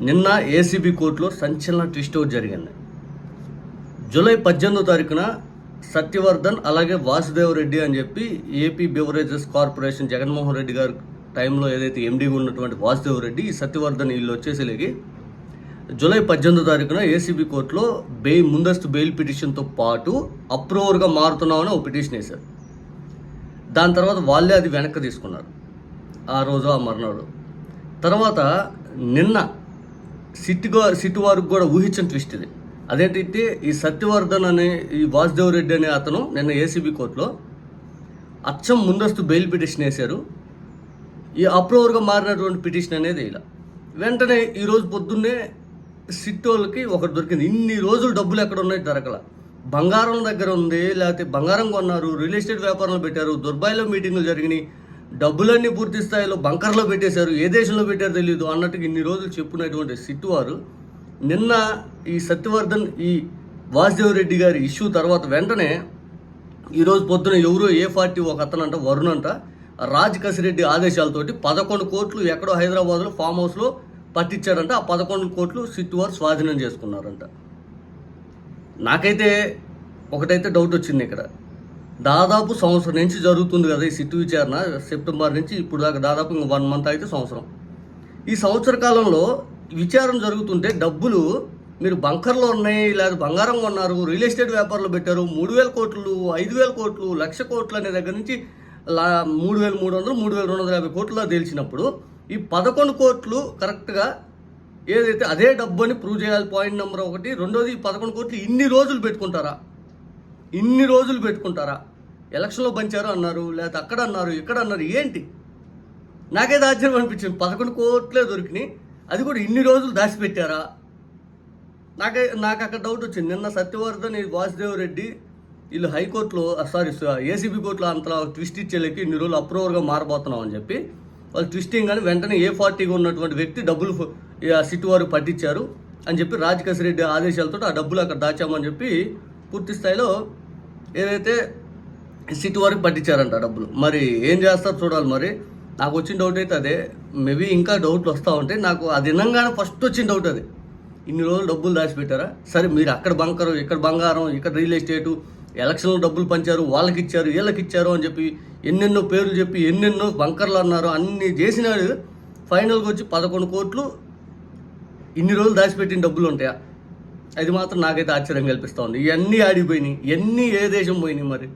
నిన్న ఏసీబీ కోర్టులో సంచలన ట్విస్ట్ జరిగింది. జూలై పద్దెనిమిదో తారీఖున సత్యవర్ధన్ అలాగే వాసుదేవ్ రెడ్డి అని చెప్పి AP beverages corporation Jaganmohan Reddy గారి టైంలో ఏదైతే ఎండీగా ఉన్నటువంటి వాసుదేవ్ రెడ్డి ఈ సత్యవర్ధన్ వీళ్ళు వచ్చేసరికి జూలై పద్దెనిమిదో తారీఖున ఏసీబీ కోర్టులో బెయిల్ ముందస్తు బెయిల్ పిటిషన్తో పాటు అప్రూవర్గా మారుతున్నామని ఒక పిటిషన్ వేశారు. దాని తర్వాత వాళ్ళే అది వెనక్కి తీసుకున్నారు. ఆ రోజు ఆ మర్నాడు. తర్వాత నిన్న సిట్టుగా సిట్ వారికి కూడా ఊహించిన ట్విస్ట్ ఇది. అదేంటంటే ఈ సత్యవర్ధన్ అనే ఈ వాసుదేవ్ రెడ్డి అనే అతను నిన్న ఏసీబీ కోర్టులో అచ్చం ముందస్తు బెయిల్ పిటిషన్ వేశారు. ఈ అప్రూవర్గా మారినటువంటి పిటిషన్ అనేది ఇలా. వెంటనే ఈరోజు పొద్దున్నే సిట్టోళ్ళకి ఒకటి దొరికింది. ఇన్ని రోజులు డబ్బులు ఎక్కడ ఉన్నాయి దొరకల. బంగారం దగ్గర ఉంది లేకపోతే బంగారం కొన్నారు రియల్ ఎస్టేట్ వ్యాపారంలో పెట్టారు దుర్బాయిలో మీటింగులు జరిగినాయి డబ్బులన్నీ పూర్తి స్థాయిలో బంకర్లో పెట్టేశారు. ఏ దేశంలో పెట్టారో తెలియదు అన్నట్టుగా ఇన్ని రోజులు చెప్పినటువంటి సిట్టువారు. నిన్న ఈ సత్యవర్ధన్ ఈ వాసుదేవ్ రెడ్డి గారి ఇష్యూ తర్వాత వెంటనే ఈరోజు పొద్దున ఎవరో ఏ పార్టీ ఒక అతనంట వరుణ్ అంట రాజ్ కసిరెడ్డి ఆదేశాలతోటి పదకొండు కోట్లు ఎక్కడో హైదరాబాద్లో ఫామ్ హౌస్లో పట్టించాడంట. ఆ పదకొండు కోట్లు సిట్టువారు స్వాధీనం చేసుకున్నారంట. నాకైతే ఒకటైతే డౌట్ వచ్చింది ఇక్కడ. దాదాపు సంవత్సరం నుంచి జరుగుతుంది కదా ఈ సిట్టు విచారణ. సెప్టెంబర్ నుంచి ఇప్పుడు దాకా దాదాపు ఇంక వన్ మంత్ అయితే సంవత్సరం. ఈ సంవత్సర కాలంలో విచారణ జరుగుతుంటే డబ్బులు మీరు బంకర్లో ఉన్నాయి లేదా బంగారం కొన్నారు రియల్ ఎస్టేట్ వ్యాపారంలో పెట్టారు మూడు వేల కోట్లు ఐదు వేల కోట్లు లక్ష కోట్లు అనే దగ్గర నుంచి లా మూడు వేల మూడు వందలు మూడు వేల రెండు వందల యాభై కోట్లు తెలిసినప్పుడు ఈ పదకొండు కోట్లు కరెక్ట్గా ఏదైతే అదే డబ్బు అని ప్రూవ్ చేయాలి పాయింట్ నెంబర్ ఒకటి. రెండోది ఈ పదకొండు కోట్లు ఇన్ని రోజులు పెట్టుకుంటారా? ఇన్ని రోజులు పెట్టుకుంటారా? ఎలక్షన్లో పంచారు అన్నారు లేకపోతే అక్కడ అన్నారు ఇక్కడ అన్నారు ఏంటి? నాకైతే ఆశ్చర్యం అనిపించింది. పదకొండు కోట్లే దొరికినాయి. అది కూడా ఇన్ని రోజులు దాచిపెట్టారా? నాకే నాకు అక్కడ డౌట్ వచ్చింది. నిన్న సత్యవర్ధన్ వాసుదేవ్ రెడ్డి వీళ్ళు హైకోర్టులో సారీ ఏసీబీ కోర్టులో అంతలా ట్విస్ట్ ఇచ్చేలేక ఇన్ని రోజులు అప్రూవర్గా మారబోతున్నాం అని చెప్పి వాళ్ళు ట్విస్టింగ్ కానీ వెంటనే ఏ పార్టీగా ఉన్నటువంటి వ్యక్తి డబ్బులు ఫ- ఆ సిట్టు వారు పట్టించారు అని చెప్పి రాజకేశ్ రెడ్డి ఆదేశాలతో ఆ డబ్బులు అక్కడ దాచామని చెప్పి పూర్తి స్థాయిలో ఏదైతే సిటీ వరకు పట్టించారంట డబ్బులు. మరి ఏం చేస్తారు చూడాలి మరి? నాకు వచ్చిన డౌట్ అయితే అదే. మేబీ ఇంకా డౌట్లు వస్తూ ఉంటే నాకు అది వినంగానే ఫస్ట్ వచ్చిన డౌట్ అది. ఇన్ని రోజులు డబ్బులు దాచిపెట్టారా? సరే మీరు అక్కడ బంకరు ఇక్కడ బంగారం ఇక్కడ రియల్ ఎస్టేటు ఎలక్షన్లో డబ్బులు పంచారు వాళ్ళకి ఇచ్చారు వీళ్ళకి ఇచ్చారు అని చెప్పి ఎన్నెన్నో పేర్లు చెప్పి ఎన్నెన్నో బంకర్లు అన్నారు అన్ని చేసినాడు. ఫైనల్గా వచ్చి పదకొండు కోట్లు ఇన్ని రోజులు దాచిపెట్టిన డబ్బులు ఉంటాయా? అది మాత్రం నాకైతే ఆశ్చర్యం కల్పిస్తూ ఉంది ఇవన్నీ ఆడిపోయినాయి. ఇవన్నీ ఏ దేశం పోయినాయి మరి?